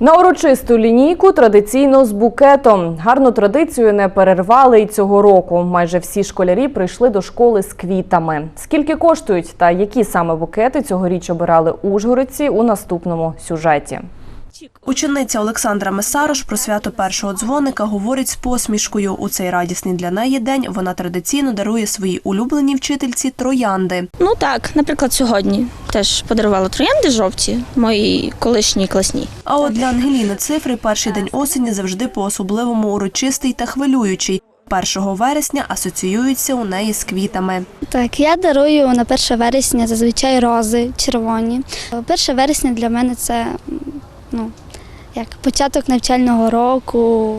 На урочисту лінійку традиційно з букетом. Гарну традицію не перервали й цього року. Майже всі школярі прийшли до школи з квітами. Скільки коштують та які саме букети цьогоріч обирали ужгородці у наступному сюжеті. Учениця Олександра Месарош про свято першого дзвоника говорить з посмішкою. У цей радісний для неї день вона традиційно дарує своїй улюбленій вчительці троянди. Ну так, наприклад, сьогодні теж подарувала троянди жовті моїй колишній класній. А от для Ангеліни цифри перший день осені завжди по-особливому урочистий та хвилюючий. 1 вересня асоціюються у неї з квітами. Так, я дарую на 1 вересня зазвичай рози червоні. 1 вересня для мене це ну, як початок навчального року,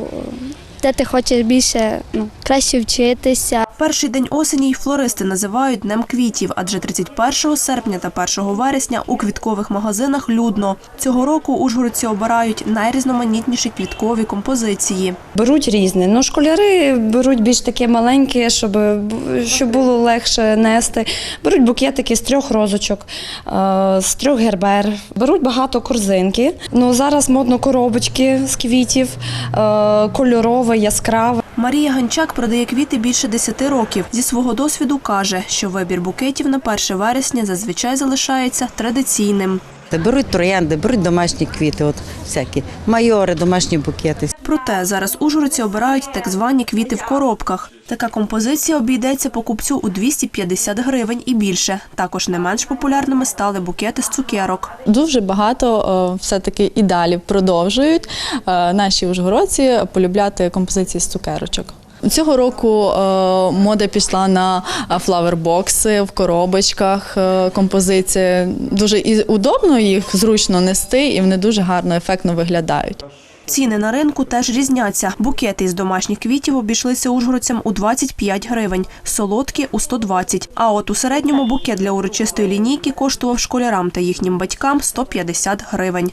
де ти хочеш більше ну, краще вчитися. Перший день осені й флористи називають днем квітів, адже 31 серпня та 1 вересня у квіткових магазинах людно. Цього року ужгородці обирають найрізноманітніші квіткові композиції. Беруть різне. Ну, школяри беруть більш таке маленьке, щоб, щоб було легше нести. Беруть букетики з трьох розочок, е, з трьох гербер. Беруть багато корзинки. Ну, зараз модно коробочки з квітів, е, кольорове, яскраве. Марія Ганчак продає квіти більше 10 років. Зі свого досвіду каже, що вибір букетів на 1 вересня зазвичай залишається традиційним. Беруть троянди, беруть домашні квіти, от всякі майори, домашні букети. Проте зараз ужгородці обирають так звані квіти в коробках. Така композиція обійдеться покупцю у 250 гривень і більше. Також не менш популярними стали букети з цукерок. Дуже багато е, все-таки і далі продовжують е, наші ужгородці полюбляти композиції з цукерочок. Цього року е, мода пішла на флавербокси в коробочках. е, Композиція дуже і удобно їх зручно нести, і вони дуже гарно, ефектно виглядають. Ціни на ринку теж різняться. Букети із домашніх квітів обійшлися ужгородцям у 25 гривень, солодкі – у 120. А от у середньому букет для урочистої лінійки коштував школярам та їхнім батькам 150 гривень.